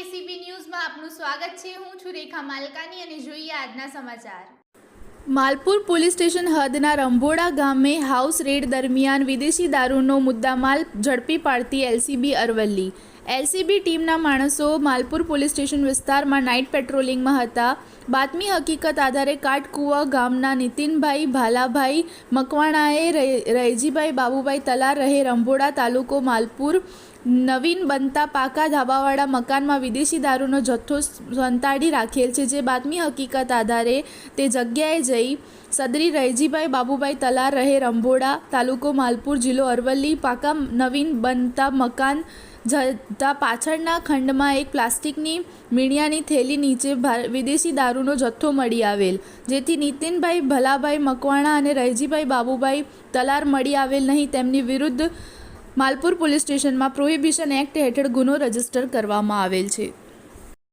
ACB ન્યૂઝમાં આપનું સ્વાગત છે. હું છું રેખા માલકાની અને જોઈએ આજના સમાચાર. માલપુર પોલીસ સ્ટેશન હદના રંભોડા ગામે હાઉસ રેડ દરમિયાન વિદેશી દારૂનો મુદ્દામાલ ઝડપી પાડતી એલસીબી અરવલ્લી. એલસીબી ટીમના માણસો માલપુર પોલીસ સ્ટેશન વિસ્તારમાં નાઇટ પેટ્રોલિંગમાં હતા. બાતમી હકીકત આધારે કાટકુવા ગામના નીતિનભાઈ ભાલાભાઈ મકવાણાએ રૈજીભાઈ બાબુભાઈ તલાર રહે રંભોડા તાલુકો માલપુર. નવીન બનતા પાકા ધાબાવાળા મકાનમાં વિદેશી દારૂનો જથ્થો સંતાડી રાખેલ છે. જે બાતમી હકીકત આધારે તે જગ્યાએ જઈ સદરી રૈજીભાઈ બાબુભાઈ તલાર રહે રંભોડા તાલુકો માલપુર જિલ્લો અરવલ્લી. પાકા નવીન બનતા મકાન જતા પાછળના ખંડમાં એક પ્લાસ્ટિકની મીણિયાની થેલી નીચે વિદેશી દારૂનો જથ્થો મળી આવેલ, જેથી નીતિનભાઈ ભલાભાઈ મકવાણા અને રૈજીભાઈ બાબુભાઈ તલાર મળી આવેલ નહીં, તેમની વિરુદ્ધ માલપુર પોલીસ સ્ટેશનમાં પ્રોહિબિશન એક્ટ હેઠળ ગુનો રજિસ્ટર કરવામાં આવેલ છે.